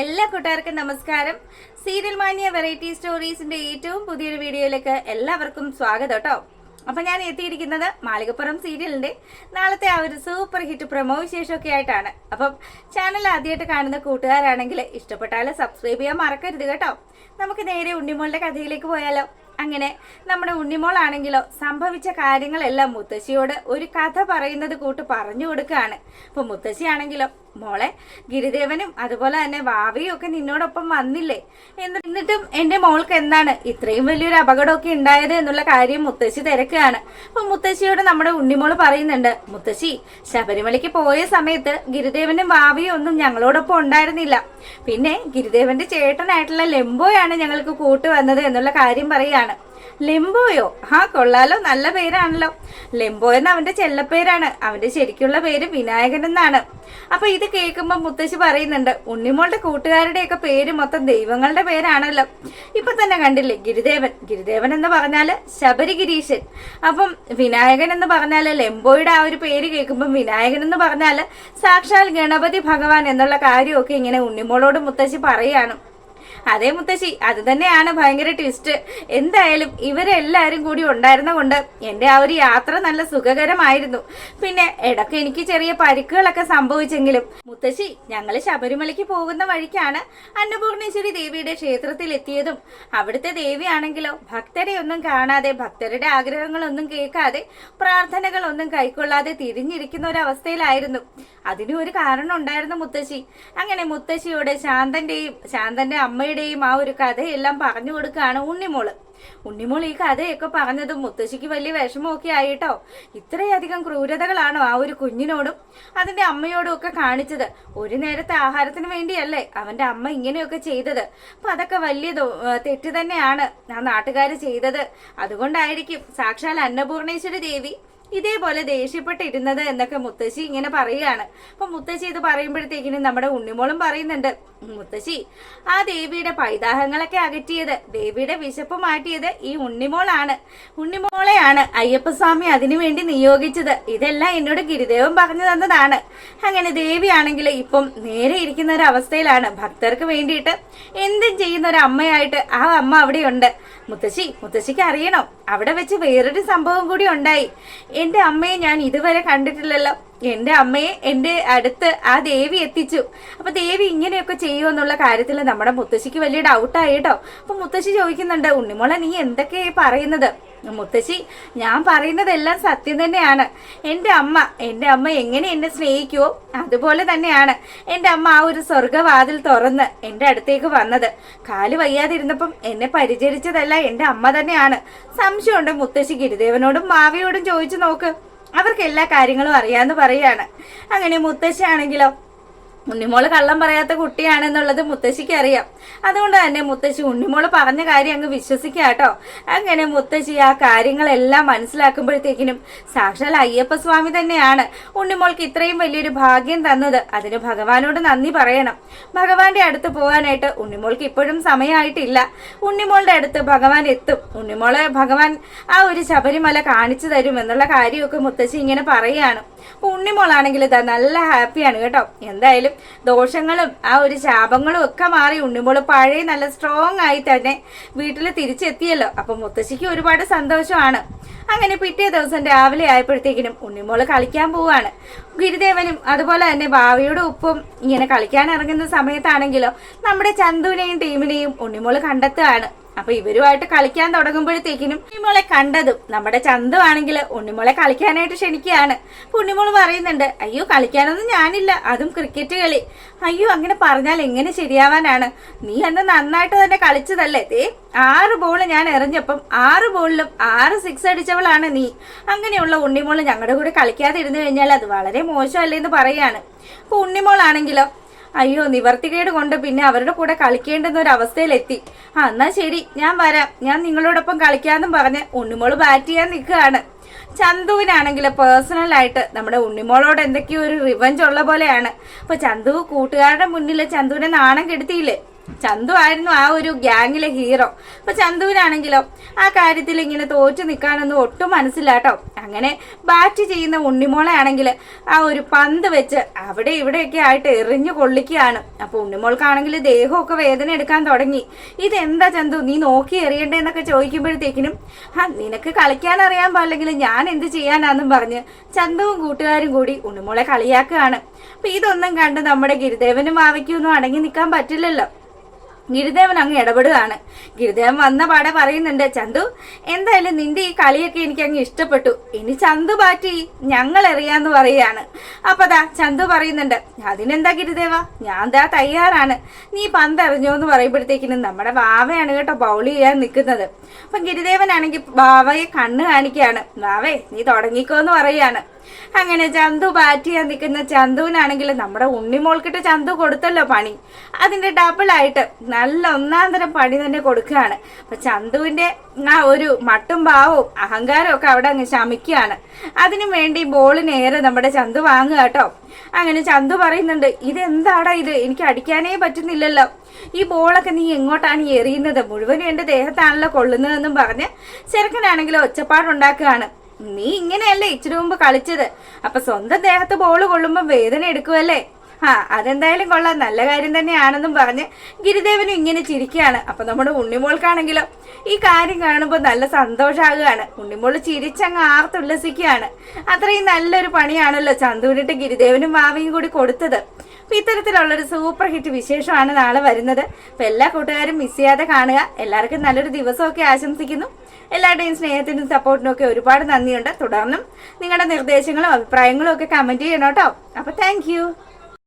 എല്ലാ കൂട്ടുകാർക്കും നമസ്കാരം. സീരിയൽ മാന്യ വെറൈറ്റി സ്റ്റോറീസിന്റെ ഏറ്റവും പുതിയൊരു വീഡിയോയിലേക്ക് എല്ലാവർക്കും സ്വാഗതം കേട്ടോ. അപ്പൊ ഞാൻ എത്തിയിരിക്കുന്നത് മാളികപ്പുറം സീരിയലിന്റെ നാളത്തെ ആ ഒരു സൂപ്പർ ഹിറ്റ് പ്രമോ വിശേഷമൊക്കെ ആയിട്ടാണ്. അപ്പം ചാനൽ ആദ്യമായിട്ട് കാണുന്ന കൂട്ടുകാരാണെങ്കിൽ ഇഷ്ടപ്പെട്ടാൽ സബ്സ്ക്രൈബ് ചെയ്യാൻ മറക്കരുത് കേട്ടോ. നമുക്ക് നേരെ ഉണ്ണിമോളുടെ കഥയിലേക്ക് പോയാലോ. അങ്ങനെ നമ്മുടെ ഉണ്ണിമോളാണെങ്കിലോ സംഭവിച്ച കാര്യങ്ങളെല്ലാം മുത്തശ്ശിയോട് ഒരു കഥ പറയുന്നത് കൂട്ട് പറഞ്ഞു കൊടുക്കുകയാണ് ഇപ്പൊ മുത്തശ്ശിയാണെങ്കിലോ മോളെ ഗിരിദേവനും അതുപോലെ തന്നെ വാവയും ഒക്കെ നിന്നോടൊപ്പം വന്നില്ലേ? എന്ന് എന്നിട്ടും എന്റെ മോൾക്ക് എന്താണ് ഇത്രയും വലിയൊരു അപകടമൊക്കെ ഉണ്ടായത് എന്നുള്ള കാര്യം മുത്തശ്ശി തിരക്കുകയാണ്. അപ്പൊ മുത്തശ്ശിയോട് നമ്മുടെ ഉണ്ണിമോൾ പറയുന്നുണ്ട് മുത്തശ്ശി ശബരിമലയ്ക്ക് പോയ സമയത്ത് ഗിരിദേവനും വാവയും ഒന്നും ഞങ്ങളോടൊപ്പം ഉണ്ടായിരുന്നില്ല. പിന്നെ ഗിരിദേവന്റെ ചേട്ടനായിട്ടുള്ള ലെംബോയാണ് ഞങ്ങൾക്ക് കൂട്ടുവന്നത് എന്നുള്ള കാര്യം പറയാണ് ലെംബോയോ? ആ കൊള്ളാലോ നല്ല പേരാണല്ലോ. ലെംബോ എന്ന് അവന്റെ ചെല്ലപ്പേരാണ്. അവന്റെ ശരിക്കുള്ള പേര് വിനായകൻ എന്നാണ്. അപ്പൊ ഇത് കേൾക്കുമ്പോ മുത്തശ്ശി പറയുന്നുണ്ട് ഉണ്ണിമോളുടെ കൂട്ടുകാരുടെയൊക്കെ പേര് മൊത്തം ദൈവങ്ങളുടെ പേരാണല്ലോ. ഇപ്പൊ തന്നെ കണ്ടില്ലേ ഗിരിദേവൻ. ഗിരിദേവൻ എന്ന് പറഞ്ഞാൽ ശബരിഗിരീശൻ അപ്പം വിനായകൻ എന്ന് പറഞ്ഞാൽ ലെംബോയുടെ ആ ഒരു പേര് കേൾക്കുമ്പോൾ വിനായകൻ എന്ന് പറഞ്ഞാൽ സാക്ഷാൽ ഗണപതി ഭഗവാൻ എന്നുള്ള കാര്യമൊക്കെ ഇങ്ങനെ ഉണ്ണിമോളോട് മുത്തശ്ശി പറയാണ്. അതേ മുത്തശ്ശി അത് തന്നെയാണ് ഭയങ്കര ട്വിസ്റ്റ് എന്തായാലും ഇവരെല്ലാരും കൂടി ഉണ്ടായിരുന്ന കൊണ്ട് എന്റെ ആ ഒരു യാത്ര നല്ല സുഖകരമായിരുന്നു. പിന്നെ ഇടയ്ക്ക് എനിക്ക് ചെറിയ പരിക്കുകളൊക്കെ സംഭവിച്ചെങ്കിലും മുത്തശ്ശി ഞങ്ങൾ ശബരിമലയ്ക്ക് പോകുന്ന വഴിക്കാണ് അന്നപൂർണേശ്വരി ദേവിയുടെ ക്ഷേത്രത്തിൽ എത്തിയതും അവിടുത്തെ ദേവിയാണെങ്കിലോ ഭക്തരെ ഒന്നും കാണാതെ ഭക്തരുടെ ആഗ്രഹങ്ങളൊന്നും കേൾക്കാതെ പ്രാർത്ഥനകളൊന്നും കൈക്കൊള്ളാതെ തിരിഞ്ഞിരിക്കുന്ന ഒരവസ്ഥയിലായിരുന്നു. അതിനും ഒരു കാരണം ഉണ്ടായിരുന്നു മുത്തശ്ശി. അങ്ങനെ മുത്തശ്ശിയോട് ശാന്തന്റെയും ശാന്തന്റെ അമ്മയുടെയും ആ ഒരു കഥയെല്ലാം പറഞ്ഞു കൊടുക്കുകയാണ് ഉണ്ണിമോൾ. ഉണ്ണിമോൾ ഈ കഥയൊക്കെ പറഞ്ഞത് മുത്തശ്ശിക്ക് വലിയ വിഷമമൊക്കെ ആയിട്ടോ? ഇത്രയധികം ക്രൂരതകളാണോ ആ ഒരു കുഞ്ഞിനോടും അതിന്റെ അമ്മയോടും ഒക്കെ കാണിച്ചത്? ഒരു നേരത്തെ ആഹാരത്തിന് വേണ്ടിയല്ലേ അവന്റെ അമ്മ ഇങ്ങനെയൊക്കെ ചെയ്തത്? അപ്പൊ അതൊക്കെ വലിയ തെറ്റ് തന്നെയാണ് ആ നാട്ടുകാർ ചെയ്തത്. അതുകൊണ്ടായിരിക്കും. സാക്ഷാൽ അന്നപൂർണേശ്വരി ദേവി ഇതേപോലെ ദേഷ്യപ്പെട്ടിരുന്നത് എന്നൊക്കെ മുത്തശ്ശി ഇങ്ങനെ പറയുകയാണ്. അപ്പൊ മുത്തശ്ശി ഇത് പറയുമ്പോഴത്തേക്കിനും നമ്മുടെ ഉണ്ണിമോളും പറയുന്നുണ്ട് മുത്തശ്ശി ആ ദേവിയുടെ പൈതാഹങ്ങളൊക്കെ അകറ്റിയത് ദേവിയുടെ വിശപ്പ് മാറ്റിയത് ഈ ഉണ്ണിമോളാണ്. ഉണ്ണിമോളെയാണ് അയ്യപ്പസ്വാമി അതിനുവേണ്ടി നിയോഗിച്ചത്. ഇതെല്ലാം എന്നോട് ഗിരിദേവൻ പറഞ്ഞു തന്നതാണ്. അങ്ങനെ ദേവിയാണെങ്കിൽ ഇപ്പം നേരെ ഇരിക്കുന്ന ഒരു അവസ്ഥയിലാണ് ഭക്തർക്ക് വേണ്ടിയിട്ട് എന്തും ചെയ്യുന്ന ഒരു അമ്മയായിട്ട് ആ അമ്മ അവിടെയുണ്ട്. മുത്തശ്ശി മുത്തശ്ശിക്ക് അറിയണോ? അവിടെ വെച്ച് വേറൊരു സംഭവം കൂടി ഉണ്ടായി. എന്റെ അമ്മയെ ഞാൻ ഇതുവരെ കണ്ടിട്ടില്ലല്ലോ. എന്റെ അമ്മയെ എന്റെ അടുത്ത് ആ ദേവി എത്തിച്ചു. അപ്പൊ ദേവി ഇങ്ങനെയൊക്കെ ചെയ്യുമെന്നുള്ള കാര്യത്തിൽ നമ്മുടെ മുത്തശ്ശിക്ക് വലിയ ഡൗട്ടായി കേട്ടോ. അപ്പൊ മുത്തശ്ശി ചോദിക്കുന്നുണ്ട് ഉണ്ണിമോളെ നീ എന്തൊക്കെയായി പറയുന്നത്? മുത്തശ്ശി ഞാൻ പറയുന്നതെല്ലാം സത്യം തന്നെയാണ്. എന്റെ അമ്മ എന്റെ അമ്മ എങ്ങനെ എന്നെ സ്നേഹിക്കുവോ അതുപോലെ തന്നെയാണ് എന്റെ അമ്മ ആ ഒരു സ്വർഗവാതിൽ തുറന്ന് എന്റെ അടുത്തേക്ക് വന്നത്. കാൽ വയ്യാതിരുന്നപ്പം എന്നെ പരിചരിച്ചതല്ല എന്റെ അമ്മ തന്നെയാണ്. സംശയമുണ്ട് മുത്തശ്ശി ഗിരിദേവനോടും മാവിയോടും ചോദിച്ചു നോക്ക്. അവർക്ക് എല്ലാ കാര്യങ്ങളും അറിയാന്ന് പറയാണ് അങ്ങനെ മുത്തശ്ശിയാണെങ്കിലോ ഉണ്ണിമോൾ കള്ളം പറയാത്ത കുട്ടിയാണെന്നുള്ളത് മുത്തശ്ശിക്ക് അറിയാം. അതുകൊണ്ട് തന്നെ മുത്തശ്ശി ഉണ്ണിമോൾ പറഞ്ഞ കാര്യം അങ്ങ് വിശ്വസിക്കുക കേട്ടോ അങ്ങനെ മുത്തശ്ശി ആ കാര്യങ്ങളെല്ലാം മനസ്സിലാക്കുമ്പോഴത്തേക്കിനും സാക്ഷാൽ അയ്യപ്പ സ്വാമി തന്നെയാണ് ഉണ്ണിമോൾക്ക് ഇത്രയും വലിയൊരു ഭാഗ്യം തന്നത്. അതിന് ഭഗവാനോട് നന്ദി പറയണം. ഭഗവാന്റെ അടുത്ത് പോകാനായിട്ട് ഉണ്ണിമോൾക്ക് ഇപ്പോഴും സമയമായിട്ടില്ല ഉണ്ണിമോളുടെ അടുത്ത് ഭഗവാൻ എത്തും. ഉണ്ണിമോളെ ഭഗവാൻ ആ ഒരു ശബരിമല കാണിച്ചു തരും എന്നുള്ള കാര്യമൊക്കെ മുത്തശ്ശി ഇങ്ങനെ പറയുകയാണ് അപ്പൊ ഉണ്ണിമോളാണെങ്കിൽ ഇതാ നല്ല ഹാപ്പിയാണ് കേട്ടോ. എന്തായാലും ദോഷങ്ങളും ആ ഒരു ശാപങ്ങളും ഒക്കെ മാറി ഉണ്ണിമോൾ പഴയ നല്ല സ്ട്രോങ് ആയി തന്നെ വീട്ടിൽ തിരിച്ചെത്തിയല്ലോ. അപ്പൊ മുത്തശ്ശിക്ക് ഒരുപാട് സന്തോഷമാണ്. അങ്ങനെ പിറ്റേ ദിവസം രാവിലെ ആയപ്പോഴത്തേക്കിനും ഉണ്ണിമോൾ കളിക്കാൻ പോവാണ് ഗിരിദേവനും അതുപോലെ തന്നെ ഭാവിയുടെ ഉപ്പും ഇങ്ങനെ കളിക്കാൻ ഇറങ്ങുന്ന സമയത്താണെങ്കിലോ നമ്മുടെ ചന്തുവിനെയും ടീമിനെയും ഉണ്ണിമോൾ കണ്ടെത്തുകയാണ്. അപ്പൊ ഇവരുമായിട്ട് കളിക്കാൻ തുടങ്ങുമ്പോഴത്തേക്കിനും ഉണ്ണിമോളെ കണ്ടതും നമ്മുടെ ചന്തു ആണെങ്കിൽ ഉണ്ണിമോളെ കളിക്കാനായിട്ട് ക്ഷണിക്കുകയാണ്. അപ്പൊ ഉണ്ണിമോൾ പറയുന്നുണ്ട് അയ്യോ കളിക്കാനൊന്നും ഞാനില്ല അതും ക്രിക്കറ്റ് കളി. അയ്യോ അങ്ങനെ പറഞ്ഞാൽ എങ്ങനെ ശരിയാവാനാണ്? നീ അന്ന് നന്നായിട്ട് തന്നെ കളിച്ചതല്ലേ? തേ ആറ് ബോൾ ഞാൻ എറിഞ്ഞപ്പം ആറ് ബോളിലും ആറ് സിക്സ് അടിച്ചവളാണ് നീ. അങ്ങനെയുള്ള ഉണ്ണിമോൾ ഞങ്ങളുടെ കൂടെ കളിക്കാതെ ഇരുന്നു കഴിഞ്ഞാൽ അത് വളരെ മോശമല്ലേ എന്ന് പറയാണ്. അപ്പൊ ഉണ്ണിമോളാണെങ്കിലോ അയ്യോ നിവർത്തികേട് കൊണ്ട് പിന്നെ അവരുടെ കൂടെ കളിക്കേണ്ടെന്ന ഒരു അവസ്ഥയിലെത്തി ആ എന്നാ ശരി ഞാൻ വരാം. ഞാൻ നിങ്ങളോടൊപ്പം കളിക്കാമെന്നും പറഞ്ഞ് ഉണ്ണിമോൾ ബാറ്റ് ചെയ്യാൻ നിൽക്കുകയാണ്. ചന്തുവിനാണെങ്കിൽ പേഴ്സണൽ ആയിട്ട് നമ്മുടെ ഉണ്ണിമോളോട് എന്തൊക്കെയോ ഒരു റിവഞ്ച് ഉള്ള പോലെയാണ്. അപ്പൊ ചന്തു കൂട്ടുകാരുടെ മുന്നിൽ ചന്തുവിനെ നാണം കെടുത്തിയില്ലേ? ചന്തു ആയിരുന്നു ആ ഒരു ഗ്യാങ്ങിലെ ഹീറോ അപ്പൊ ചന്തുവിനാണെങ്കിലോ ആ കാര്യത്തിൽ ഇങ്ങനെ തോറ്റു നിൽക്കാനൊന്നും ഒട്ടും മനസ്സിലാട്ടോ അങ്ങനെ ബാറ്റ് ചെയ്യുന്ന ഉണ്ണിമോളെ ആണെങ്കിൽ ആ ഒരു പന്ത് വെച്ച് അവിടെ ഇവിടെയൊക്കെ ആയിട്ട് എറിഞ്ഞു കൊള്ളിക്കുകയാണ്. അപ്പൊ ഉണ്ണിമോൾക്കാണെങ്കിൽ ദേഹമൊക്കെ വേദന എടുക്കാൻ തുടങ്ങി. ഇതെന്താ ചന്തു? നീ നോക്കി എറിയണ്ടേന്നൊക്കെ ചോദിക്കുമ്പോഴത്തേക്കിനും ആ നിനക്ക് കളിക്കാൻ അറിയാൻ പാടില്ലെങ്കിൽ ഞാൻ എന്ത് ചെയ്യാനാന്നും പറഞ്ഞ് ചന്തുവും കൂട്ടുകാരും കൂടി ഉണ്ണിമോളെ കളിയാക്കുകയാണ്. അപ്പൊ ഇതൊന്നും കണ്ട് നമ്മുടെ ഗിരിദേവനും മാവയ്ക്കൊന്നും അടങ്ങി നിൽക്കാൻ പറ്റില്ലല്ലോ. ഗിരിദേവൻ അങ്ങ് ഇടപെടുകയാണ്. ഗിരിദേവൻ വന്ന പാടെ പറയുന്നുണ്ട് ചന്തു എന്തായാലും നിന്റെ ഈ കളിയൊക്കെ എനിക്ക് അങ്ങ് ഇഷ്ടപ്പെട്ടു. ഇനി ചന്തു പാറ്റി ഞങ്ങൾ എറിയാന്ന് പറയുകയാണ്. അപ്പൊ ദാ ചന്തു പറയുന്നുണ്ട് അതിനെന്താ ഗിരിദേവ? ഞാൻ ദാ തയ്യാറാണ്. നീ പന്ത് എറിഞ്ഞോ എന്ന് പറയുമ്പോഴത്തേക്കിനും നമ്മുടെ ബാവയാണ് കേട്ടോ ബൗൾ ചെയ്യാൻ നിൽക്കുന്നത്. അപ്പൊ ഗിരിദേവനാണെങ്കിൽ ബാവയെ കണ്ണ് കാണിക്കുകയാണ് ബാവേ നീ തുടങ്ങിക്കോ എന്ന് പറയുകയാണ്. അങ്ങനെ ചന്തു ചെയ്യാൻ നിൽക്കുന്ന ചന്തുവിനാണെങ്കിൽ നമ്മുടെ ഉണ്ണിമോൾക്കിട്ട് ചന്തു കൊടുത്തല്ലോ പണി. അതിന്റെ ഡബിൾ ആയിട്ട് നല്ല ഒന്നാം തരം പണി തന്നെ കൊടുക്കുകയാണ്. അപ്പൊ ചന്തുവിന്റെ ആ ഒരു മട്ടും ഭാവവും അഹങ്കാരവും ഒക്കെ അവിടെ അങ്ങ് ശമിക്കുകയാണ്. അതിനു വേണ്ടി ബോളിനേറെ നമ്മുടെ ചന്തു വാങ്ങുക കേട്ടോ. അങ്ങനെ ചന്തു പറയുന്നുണ്ട് ഇതെന്താടാ ഇത്? എനിക്ക് അടിക്കാനേ പറ്റുന്നില്ലല്ലോ. ഈ ബോളൊക്കെ നീ എങ്ങോട്ടാണ് എറിയുന്നത്? മുഴുവനും എന്റെ ദേഹത്താണല്ലോ കൊള്ളുന്നതെന്നും പറഞ്ഞ് ചെറുക്കനാണെങ്കിലും ഒച്ചപ്പാടുണ്ടാക്കുകയാണ്. നീ ഇങ്ങനെയല്ലേ ഇച്ചിരി മുമ്പ് കളിച്ചത്? അപ്പൊ സ്വന്തം ദേഹത്ത് ബോൾ കൊള്ളുമ്പോ വേദന എടുക്കുമല്ലേ ആ അതെന്തായാലും കൊള്ളാം. നല്ല കാര്യം തന്നെയാണെന്നും പറഞ്ഞ് ഗിരിദേവനും ഇങ്ങനെ ചിരിക്കുകയാണ്. അപ്പൊ നമ്മുടെ ഉണ്ണിമോൾക്കാണെങ്കിലോ ഈ കാര്യം കാണുമ്പോൾ നല്ല സന്തോഷാകുകയാണ്. ഉണ്ണിമോൾ ചിരിച്ചങ്ങ് ആർത്തുല്ലസിക്കുകയാണ്. അത്രയും നല്ലൊരു പണിയാണല്ലോ ചന്തുവിനിട്ട് ഗിരിദേവനും മാവയും കൂടി കൊടുത്തത്. അപ്പൊ ഇത്തരത്തിലുള്ളൊരു സൂപ്പർ ഹിറ്റ് വിശേഷമാണ് നാളെ വരുന്നത്. അപ്പൊ എല്ലാ കൂട്ടുകാരും മിസ് ചെയ്യാതെ കാണുക. എല്ലാവർക്കും നല്ലൊരു ദിവസമൊക്കെ ആശംസിക്കുന്നു. എല്ലാവരുടെയും സ്നേഹത്തിനും സപ്പോർട്ടിനും ഒക്കെ ഒരുപാട് നന്ദിയുണ്ട്. തുടർന്നും നിങ്ങളുടെ നിർദ്ദേശങ്ങളും അഭിപ്രായങ്ങളും ഒക്കെ കമന്റ് ചെയ്യണം കേട്ടോ. അപ്പൊ താങ്ക്